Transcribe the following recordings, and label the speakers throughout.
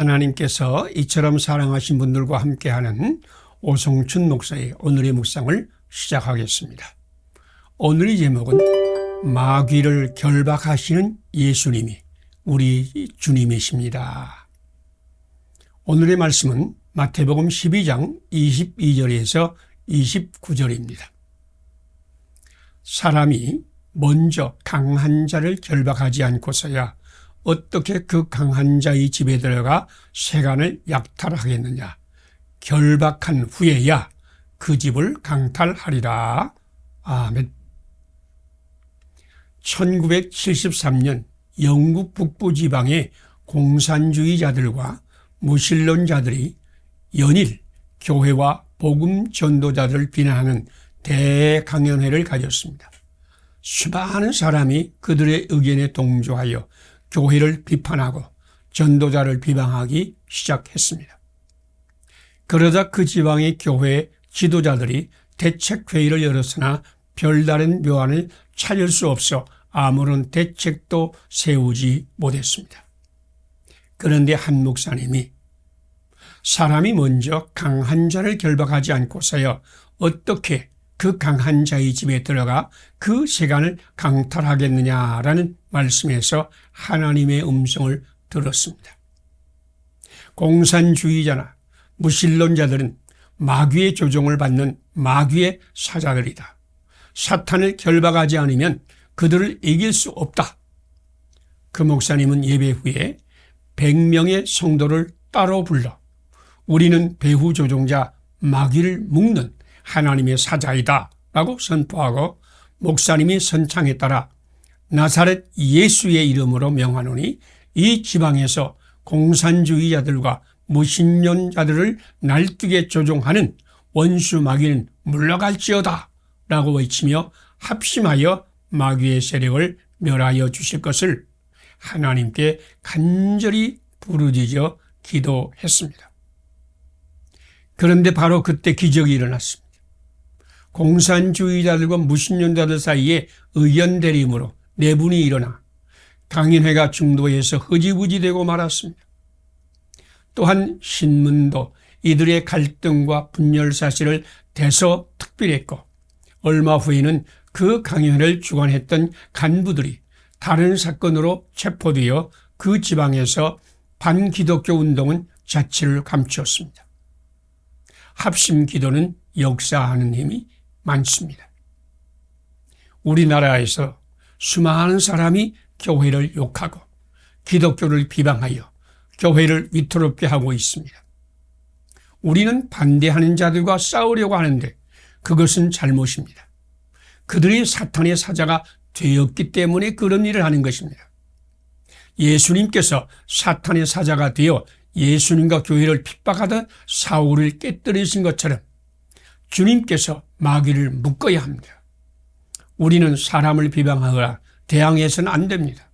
Speaker 1: 하나님께서 이처럼 사랑하신 분들과 함께하는 오성춘 목사의 오늘의 묵상을 시작하겠습니다. 오늘의 제목은 마귀를 결박하시는 예수님이 우리 주님이십니다. 오늘의 말씀은 마태복음 12장 22절에서 29절입니다. 사람이 먼저 강한 자를 결박하지 않고서야 어떻게 그 강한 자의 집에 들어가 세간을 약탈하겠느냐. 결박한 후에야 그 집을 강탈하리라. 아멘. 1973년 영국 북부 지방의 공산주의자들과 무신론자들이 연일 교회와 복음 전도자들을 비난하는 대강연회를 가졌습니다. 수많은 사람이 그들의 의견에 동조하여 교회를 비판하고 전도자를 비방하기 시작했습니다. 그러자 그 지방의 교회 지도자들이 대책회의를 열었으나 별다른 묘안을 찾을 수 없어 아무런 대책도 세우지 못했습니다. 그런데 한 목사님이 사람이 먼저 강한 자를 결박하지 않고서야 어떻게 그 강한 자의 집에 들어가 그 세간을 강탈하겠느냐라는 말씀에서 하나님의 음성을 들었습니다. 공산주의자나 무신론자들은 마귀의 조종을 받는 마귀의 사자들이다. 사탄을 결박하지 않으면 그들을 이길 수 없다. 그 목사님은 예배 후에 100명의 성도를 따로 불러 우리는 배후 조종자 마귀를 묶는 하나님의 사자이다 라고 선포하고 목사님이 선창에 따라 나사렛 예수의 이름으로 명하노니 이 지방에서 공산주의자들과 무신론자들을 날뛰게 조종하는 원수 마귀는 물러갈지어다 라고 외치며 합심하여 마귀의 세력을 멸하여 주실 것을 하나님께 간절히 부르짖어 기도했습니다. 그런데 바로 그때 기적이 일어났습니다. 공산주의자들과 무신론자들 사이에 의견 대립으로 내분이 일어나 강인회가 중도에서 흐지부지되고 말았습니다. 또한 신문도 이들의 갈등과 분열 사실을 대서특필했고 얼마 후에는 그 강연을 주관했던 간부들이 다른 사건으로 체포되어 그 지방에서 반기독교 운동은 자취를 감추었습니다. 합심 기도는 역사하는 힘이 많습니다. 우리나라에서 수많은 사람이 교회를 욕하고 기독교를 비방하여 교회를 위태롭게 하고 있습니다. 우리는 반대하는 자들과 싸우려고 하는데 그것은 잘못입니다. 그들이 사탄의 사자가 되었기 때문에 그런 일을 하는 것입니다. 예수님께서 사탄의 사자가 되어 예수님과 교회를 핍박하던 사울을 깨뜨리신 것처럼 주님께서 마귀를 묶어야 합니다. 우리는 사람을 비방하거나 대항해서는 안 됩니다.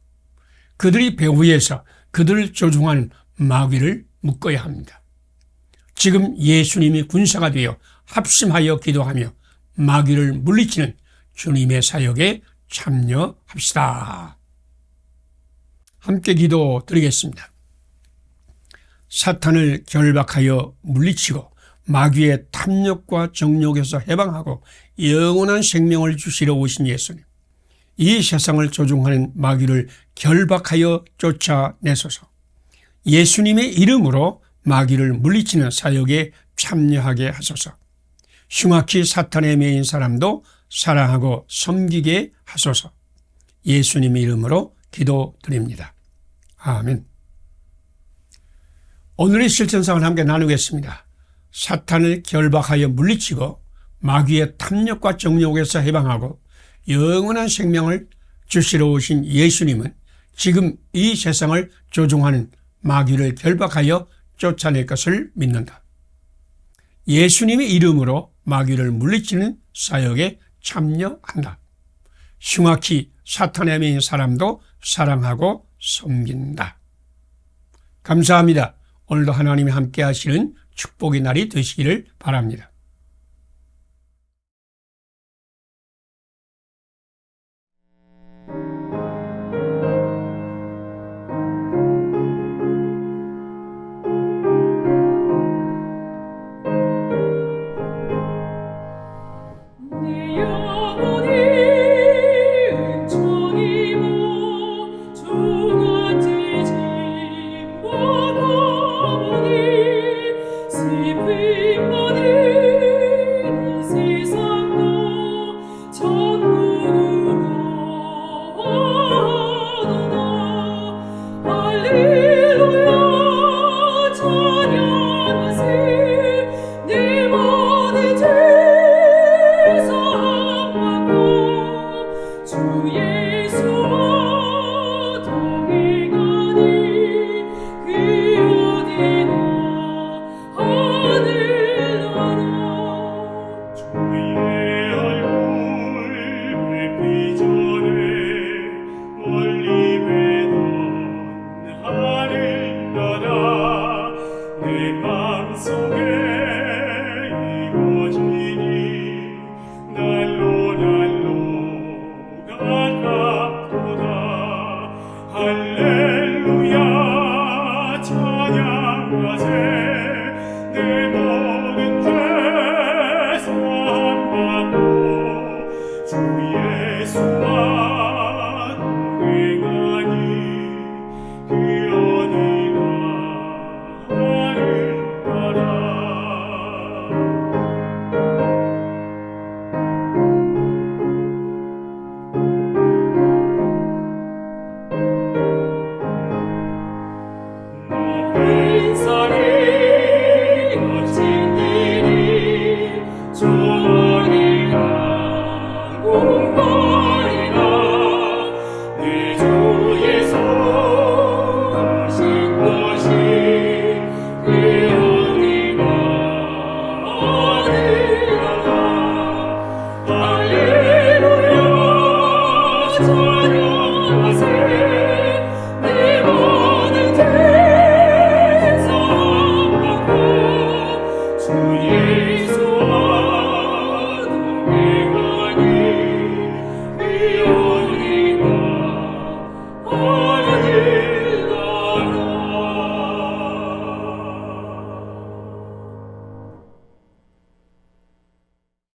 Speaker 1: 그들이 배후에서 그들을 조종하는 마귀를 묶어야 합니다. 지금 예수님이 군사가 되어 합심하여 기도하며 마귀를 물리치는 주님의 사역에 참여합시다. 함께 기도 드리겠습니다. 사탄을 결박하여 물리치고 마귀의 탐욕과 정욕에서 해방하고 영원한 생명을 주시러 오신 예수님. 이 세상을 조종하는 마귀를 결박하여 쫓아내소서. 예수님의 이름으로 마귀를 물리치는 사역에 참여하게 하소서. 흉악히 사탄의 메인 사람도 사랑하고 섬기게 하소서. 예수님의 이름으로 기도드립니다. 아멘. 오늘의 실천상을 함께 나누겠습니다. 사탄을 결박하여 물리치고 마귀의 탐욕과 정욕에서 해방하고 영원한 생명을 주시러 오신 예수님은 지금 이 세상을 조종하는 마귀를 결박하여 쫓아낼 것을 믿는다. 예수님의 이름으로 마귀를 물리치는 사역에 참여한다. 흉악히 사탄의 메인 사람도 사랑하고 섬긴다. 감사합니다. 오늘도 하나님이 함께 하시는 축복의 날이 되시기를 바랍니다.